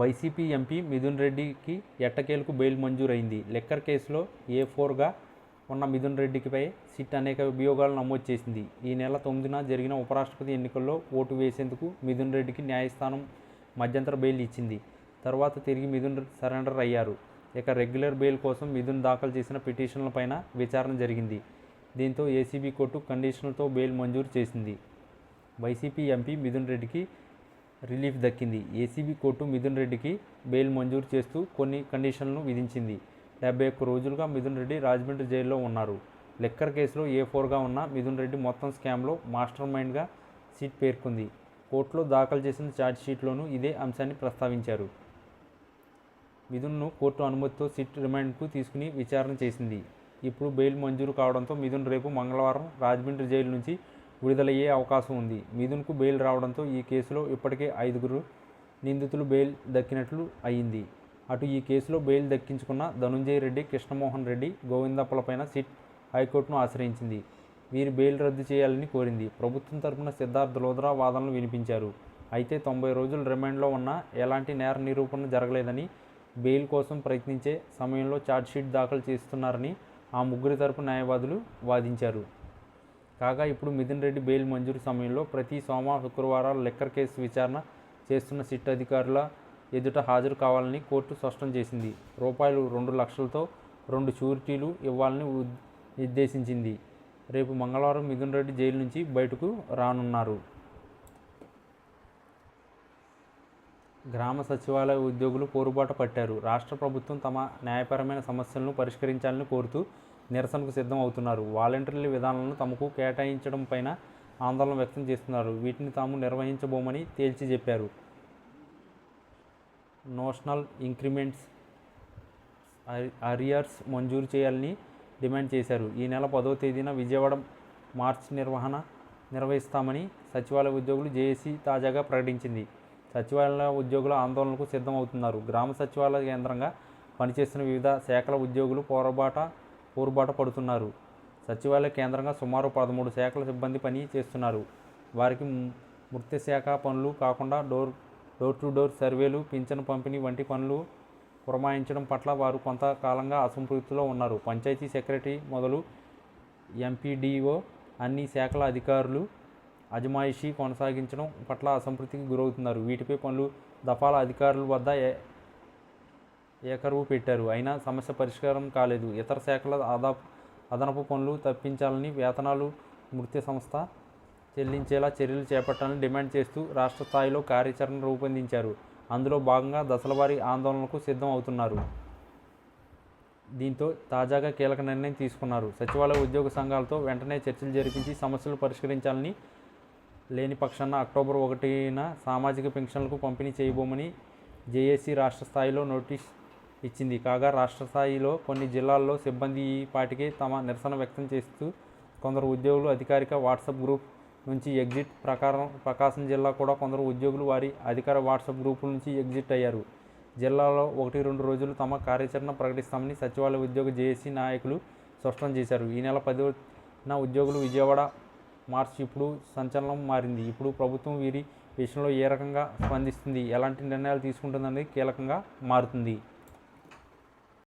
YCP MP Mithun రెడ్డికి ఎట్టకేలకు bail మంజూరైంది. Liquor కేసులో ఏ ఫోర్గా ఉన్న మిథున్ రెడ్డికిపై సిట్ అనేక అభియోగాలు నమోదు చేసింది. ఈ నెల తొమ్మిదిన జరిగిన ఉపరాష్ట్రపతి ఎన్నికల్లో ఓటు వేసేందుకు మిథున్ రెడ్డికి న్యాయస్థానం మధ్యంతర బెయిల్ ఇచ్చింది. తర్వాత తిరిగి మిథున్ సరెండర్ అయ్యారు. ఇక రెగ్యులర్ బెయిల్ కోసం మిథున్ దాఖలు చేసిన పిటిషన్లపైన విచారణ జరిగింది. దీంతో ఏసీబీ కోర్టు కండిషన్లతో బెయిల్ మంజూరు చేసింది. వైసీపీ ఎంపీ మిథున్ రెడ్డికి రిలీఫ్ దక్కింది. ఏసీబీ కోర్టు మిథున్ రెడ్డికి బెయిల్ మంజూరు చేస్తూ కొన్ని కండిషన్లను విధించింది. డెబ్బై ఒక్క రోజులుగా మిథున్ రెడ్డి రాజమండ్రి జైల్లో ఉన్నారు. లిక్కర్ కేసులో ఏ ఫోర్గా ఉన్న మిథున్ రెడ్డి మొత్తం స్కామ్లో మాస్టర్ మైండ్గా సీట్ పేర్కొంది. కోర్టులో దాఖలు చేసిన ఛార్జ్షీట్లోనూ ఇదే అంశాన్ని ప్రస్తావించారు. మిథున్ను కోర్టు అనుమతితో సిట్ రిమాండ్కు తీసుకుని విచారణ చేసింది. ఇప్పుడు బెయిల్ మంజూరు కావడంతో మిథున్ రేపు మంగళవారం రాజమండ్రి జైలు నుంచి విడుదలయ్యే అవకాశం ఉంది. మిథున్కు బెయిల్ రావడంతో ఈ కేసులో ఇప్పటికే ఐదుగురు నిందితులు బెయిల్ దక్కినట్లు అయింది అటు ఈ కేసులో బెయిల్ దక్కించుకున్న ధనుంజయ రెడ్డి కృష్ణమోహన్ రెడ్డి గోవిందప్పలపైన సిట్ హైకోర్టును ఆశ్రయించింది. వీరి బెయిల్ రద్దు చేయాలని కోరింది. ప్రభుత్వం తరపున సిద్ధార్థ్ లోద్రా వాదనలు వినిపించారు. అయితే తొంభై రోజులు రిమాండ్లో ఉన్న ఎలాంటి నేర నిరూపణ జరగలేదని బెయిల్ కోసం ప్రయత్నించే సమయంలో ఛార్జ్షీట్ దాఖలు చేస్తున్నారని ఆ ముగ్గురి తరపు న్యాయవాదులు వాదించారు. కాగా ఇప్పుడు మిథున్ రెడ్డి బెయిల్ మంజూరు సమయంలో ప్రతి సోమ శుక్రవారాలు లిక్కర్ కేసు విచారణ చేస్తున్న సిట్ అధికారుల ఎదుట హాజరు కావాలని కోర్టు స్పష్టం చేసింది. రూపాయలు రెండు లక్షలతో రెండు షూరిటీలు ఇవ్వాలని ఉద్- నిర్దేశించింది. రేపు మంగళవారం మిథున్ రెడ్డి జైలు నుంచి బయటకు రానున్నారు. గ్రామ సచివాలయ ఉద్యోగులు పోరుబాట పట్టారు. రాష్ట్ర ప్రభుత్వం తమ న్యాయపరమైన సమస్యలను పరిష్కరించాలని కోరుతూ నిరసనకు సిద్ధం అవుతున్నారు వాలంటీర్ల విధానాలను తమకు కేటాయించడం పైన ఆందోళన వ్యక్తం చేస్తున్నారు. వీటిని తాము నిర్వహించబోమని తేల్చి చెప్పారు. నోషనల్ ఇంక్రిమెంట్స్ అరియర్స్ మంజూరు చేయాలని డిమాండ్ చేశారు. ఈ నెల పదో తేదీన విజయవాడ మార్చ్ నిర్వహణ నిర్వహిస్తామని సచివాలయ ఉద్యోగులు జేఏసీ తాజాగా ప్రకటించింది. సచివాలయ ఉద్యోగుల ఆందోళనకు సిద్ధమవుతున్నారు. గ్రామ సచివాలయ కేంద్రంగా పనిచేస్తున్న వివిధ శాఖల ఉద్యోగులు పోరాబాట పోరుబాట పడుతున్నారు. సచివాలయ కేంద్రంగా సుమారు పదమూడు శాఖల సిబ్బంది పని చేస్తున్నారు. వారికి మృత్య శాఖ పనులు కాకుండా డోర్ డోర్ టు డోర్ సర్వేలు పింఛను పంపిణీ వంటి పనులు పురమాయించడం పట్ల వారు కొంతకాలంగా అసంతృప్తిలో ఉన్నారు. పంచాయతీ సెక్రటరీ మొదలు ఎంపీడీఓ అన్ని శాఖల అధికారులు అజమాయిషీ కొనసాగించడం పట్ల అసంతృప్తికి గురవుతున్నారు. వీటిపై పనులు దఫాల అధికారుల వద్ద ఏ- ఏకరువు పెట్టారు. అయినా సమస్య పరిష్కారం కాలేదు. ఇతర శాఖల ఆదా అదనపు పనులు తప్పించాలని వేతనాలు మృత్య సంస్థ చెల్లించేలా చర్యలు చేపట్టాలని డిమాండ్ చేస్తూ రాష్ట్ర స్థాయిలో కార్యాచరణ రూపొందించారు. అందులో భాగంగా దశలవారీ ఆందోళనకు సిద్ధం అవుతున్నారు దీంతో తాజాగా కీలక నిర్ణయం తీసుకున్నారు. సచివాలయ ఉద్యోగ సంఘాలతో వెంటనే చర్చలు జరిపించి సమస్యలు పరిష్కరించాలని లేని పక్షాన అక్టోబర్ ఒకటిన సామాజిక పెన్షన్లకు పంపిణీ చేయబోమని జేఏసీ రాష్ట్ర స్థాయిలో నోటీస్ ఇచ్చింది. కాగా రాష్ట్ర స్థాయిలో కొన్ని జిల్లాల్లో సిబ్బంది ఈ తమ నిరసన వ్యక్తం చేస్తూ కొందరు ఉద్యోగులు అధికారిక వాట్సాప్ గ్రూప్ నుంచి ఎగ్జిట్ ప్రకారం ప్రకాశం జిల్లా కూడా కొందరు ఉద్యోగులు వారి అధికార వాట్సాప్ గ్రూపుల నుంచి ఎగ్జిట్ అయ్యారు. జిల్లాలో ఒకటి రెండు రోజులు తమ కార్యాచరణ ప్రకటిస్తామని సచివాలయ ఉద్యోగ జేఏసీ నాయకులు స్పష్టం చేశారు. ఈ నెల పదిన ఉద్యోగులు విజయవాడ మార్చి ఇప్పుడు సంచలనం మారింది. ఇప్పుడు ప్రభుత్వం వీరి విషయంలో ఏ రకంగా స్పందిస్తుంది? ఎలాంటి నిర్ణయాలు తీసుకుంటుందనేది కీలకంగా మారుతుంది.